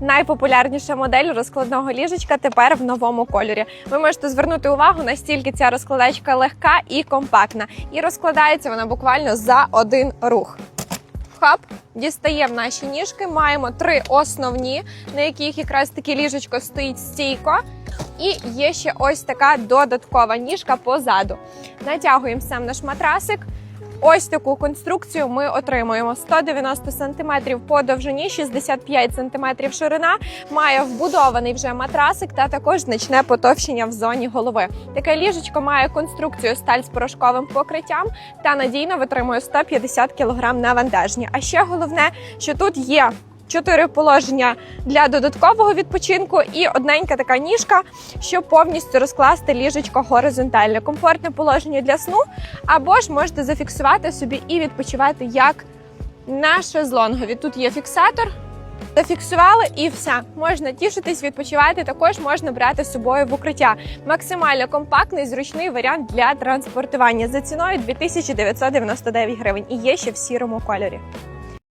найпопулярніша модель розкладного ліжечка тепер в новому кольорі. Ви можете звернути увагу, настільки ця розкладачка легка і компактна. І розкладається вона буквально за один рух. Хап дістаємо наші ніжки. Маємо три основні, на яких якраз таки ліжечко стоїть стійко. І є ще ось така додаткова ніжка позаду. Натягуємо сам наш матрасик. Ось таку конструкцію ми отримуємо 190 см по довжині, 65 см ширина. Має вбудований вже матрасик та також значне потовщення в зоні голови. Таке ліжечко має конструкцію сталь з порошковим покриттям та надійно витримує 150 кг вантажні. А ще головне, що тут є. Чотири положення для додаткового відпочинку і одненька така ніжка, щоб повністю розкласти ліжечко горизонтально. Комфортне положення для сну, або ж можете зафіксувати собі і відпочивати як на шезлонгові. Тут є фіксатор. Зафіксували і все. Можна тішитись, відпочивати. Також можна брати з собою в укриття. Максимально компактний, зручний варіант для транспортування за ціною 2999 гривень. І є ще в сірому кольорі.